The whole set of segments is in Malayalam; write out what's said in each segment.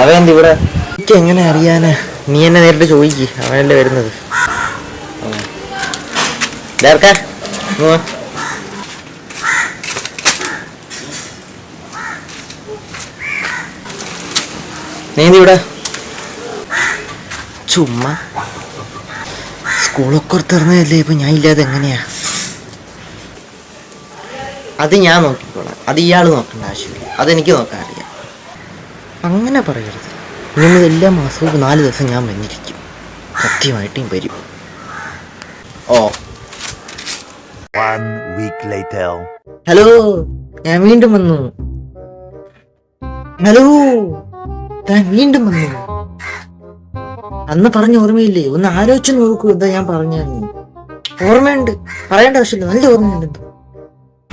അവൻ എന്ത് ഇവിടെ? എനിക്ക് എങ്ങനെ അറിയാനാ? നീ എന്നെ നേരിട്ട് ചോദിക്ക്. അവനല്ലേ വരുന്നത്. വാ. നീ ചുമ്മാ. സ്കൂളൊക്കെ തുറന്നതല്ലേ ഇപ്പൊ ഞാൻ ഇല്ലാതെ എങ്ങനെയാ? അത് ഞാൻ നോക്കിക്കോളാം. അത് ഇയാൾ നോക്കേണ്ട ആവശ്യമില്ല. അതെനിക്ക് നോക്കാൻ അറിയാം. അങ്ങനെ പറയരുത്. നിങ്ങൾ എല്ലാ മാസവും നാല് ദിവസം ഞാൻ വന്നിരിക്കും. സത്യമായിട്ടും വരും. ഓ. ഹലോ ഞാൻ വീണ്ടും വന്നു. ഹലോ ഞാൻ വീണ്ടും വന്നു. അന്ന് പറഞ്ഞ ഓർമ്മയില്ലേ? ഒന്ന് ആലോചിച്ചു നോക്കൂ എന്താ ഞാൻ പറഞ്ഞു ഓർമ്മയുണ്ട്. പറയേണ്ട ആവശ്യമില്ല. നല്ല ഓർമ്മയുണ്ട്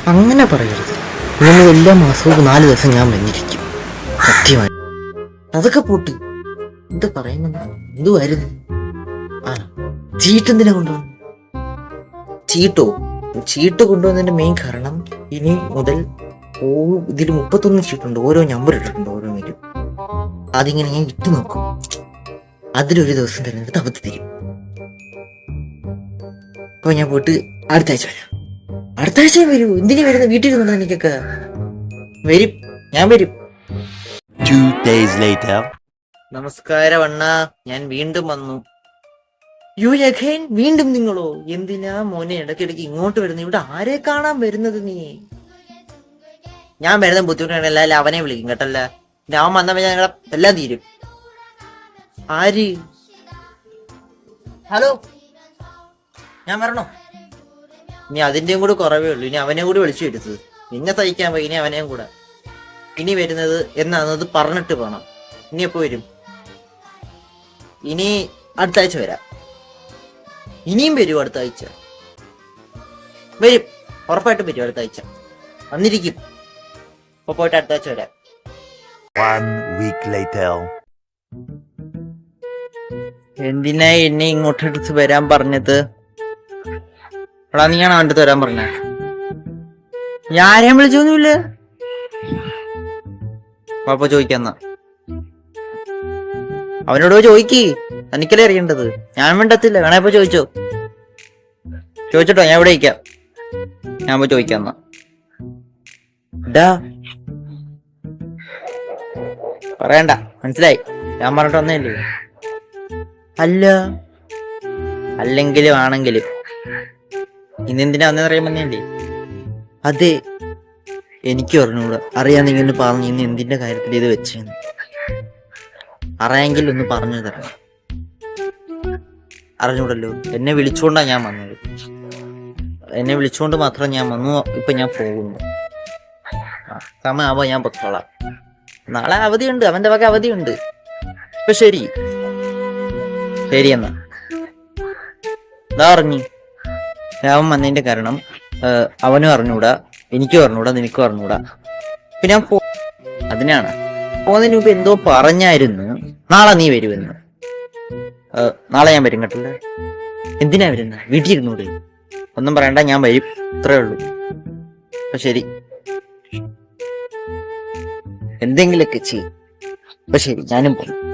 അങ്ങനെ പറയരുത്. നിങ്ങൾ എല്ലാ മാസവും നാല് ദിവസം ഞാൻ വന്നിരിക്കും. സത്യമായി അതൊക്കെ പൂട്ടി. എന്ത് പറയുന്നു എന്തുമായിരുന്നു ആ ചീട്ടെന്തിനാ കൊണ്ടുവന്നു ചീട്ടോ? ചീട്ട് കൊണ്ടുവന്നതിന്റെ മെയിൻ കാരണം ഇനി മുതൽ ഓ ഇതിൽ മുപ്പത്തൊന്ന് ചീട്ടുണ്ട്. ഓരോ നമ്പർ ഇട്ടിട്ടുണ്ട് ഓരോ മേലും അതിങ്ങനെ ഞാൻ ഇട്ട് നോക്കും. അതിലൊരു ദിവസം തിരഞ്ഞെടുത്ത് അവധി തരും അപ്പൊ ഞാൻ പോയിട്ട് അടുത്ത ആഴ്ച വരാം. അടുത്ത ആഴ്ച വരൂ. എന്തിനു വരുന്നത്? വീട്ടിൽ ഇരുന്നത് എനിക്കൊക്കെ വരും. ഞാൻ വരും. Two days later. നമസ്കാരം അണ്ണ. ഞാൻ വീണ്ടും വന്നു. യു യഖേൻ വീണ്ടും നിങ്ങളോ? എന്തിനാ മോനെ ഇടയ്ക്കിടയ്ക്ക് ഇങ്ങോട്ട് വരുന്നത് ഇവിടെ ആരെ കാണാൻ വരുന്നത് നീ? ഞാൻ വരുന്ന ബുദ്ധിമുട്ടാണ്. എല്ലാവരും അവനെ വിളിക്കും കേട്ടല്ല? അവൻ വന്നപ്പോ ഞങ്ങളെ എല്ലാം തീരും. ആര്? ഹലോ? ഞാൻ വരണോ? ഇനി അതിന്റെയും കൂടെ കുറവേ ഉള്ളൂ. ഇനി അവനെ കൂടി വിളിച്ചു വരുത്തത് നിന്നെ തയ്ക്കാൻ പോയി ഇനി അവനെയും കൂടെ. ഇനി വരുന്നത് എന്നാന്നത് പറഞ്ഞിട്ട് പോണം. ഇനി എപ്പോ വരും? ഇനി അടുത്ത ആഴ്ച വരാം. ഇനിയും വരും അടുത്ത ആഴ്ച വരും. ഉറപ്പായിട്ടും വരും അടുത്ത ആഴ്ച വന്നിരിക്കും. അപ്പൊ പോയിട്ട് അടുത്ത ആഴ്ച വരാം. One week later. എന്തിനാ എന്നെ ഇങ്ങോട്ട് എടുത്ത് വരാൻ പറഞ്ഞത്? എടാ നീയാണ് അവന്റെ അടുത്ത് വരാൻ പറഞ്ഞ? ഞാൻ ആരെയും വിളിച്ചൊന്നുമില്ല? അപ്പൊ ചോദിക്കാന്ന. അവനോട് ചോദിക്ക്. തനിക്കല്ലേ അറിയേണ്ടത്? ഞാൻ വേണ്ടത്തില്ല വേണേ ഇപ്പൊ ചോദിച്ചോ. ചോദിച്ചോട്ടോ? ഞാൻ ഇവിടെ ഇരിക്കാം. ഞാൻ പോയി ചോദിക്കാന്ന. പറയണ്ട. മനസ്സിലായി. ഞാൻ പറഞ്ഞിട്ട് വന്നേല്ലേ അല്ല. അല്ലെങ്കിലും ആണെങ്കിലും ഇന്നെന്തിനാ വന്നേന്ന് അറിയാൻ വന്നേണ്ടേ അതെ. എനിക്ക് പറഞ്ഞൂടാ അറിയാൻ നിങ്ങൾ പറഞ്ഞു ഇന്ന് എന്തിന്റെ കാര്യത്തിൽ ഇത് വെച്ചെന്ന്. അറിയാമെങ്കിൽ ഒന്ന് പറഞ്ഞു തരണം. അറിഞ്ഞൂടല്ലോ? എന്നെ വിളിച്ചുകൊണ്ടാ ഞാൻ വന്നത്. എന്നെ വിളിച്ചുകൊണ്ട് മാത്രം ഞാൻ വന്നു. ഇപ്പൊ ഞാൻ പോകുന്നു. ആ, സമയമാവുമ്പോ ഞാൻ പൊക്കോളാം. നാളെ അവധിയുണ്ട്. അവന്റെ വക അവധിയുണ്ട്. ഇപ്പൊ ശരി. ശരി എന്നാ. ഇതാ അറിഞ്ഞു രാവൻ വന്നതിന്റെ കാരണം അവനും അറിഞ്ഞൂടാ എനിക്കും അറിഞ്ഞൂടാ നിനക്കും അറിഞ്ഞൂടാ. പിന്നെ ഞാൻ പോ അതിനാണ്. പോകുന്നതിന് മുമ്പ് എന്തോ പറഞ്ഞായിരുന്നു. നാളെ നീ വരുമെന്ന്. നാളെ ഞാൻ വരും കേട്ടല്ലേ. എന്തിനാ വരുന്നത് വീട്ടിൽ ഇരുന്നൂടെ ഒന്നും പറയണ്ട ഞാൻ വരും. ഇത്രേ ഉള്ളൂ. അപ്പൊ ശരി. എന്തെങ്കിലുമൊക്കെ ചെയ്യും. അപ്പൊ ശരി ഞാനും പോകും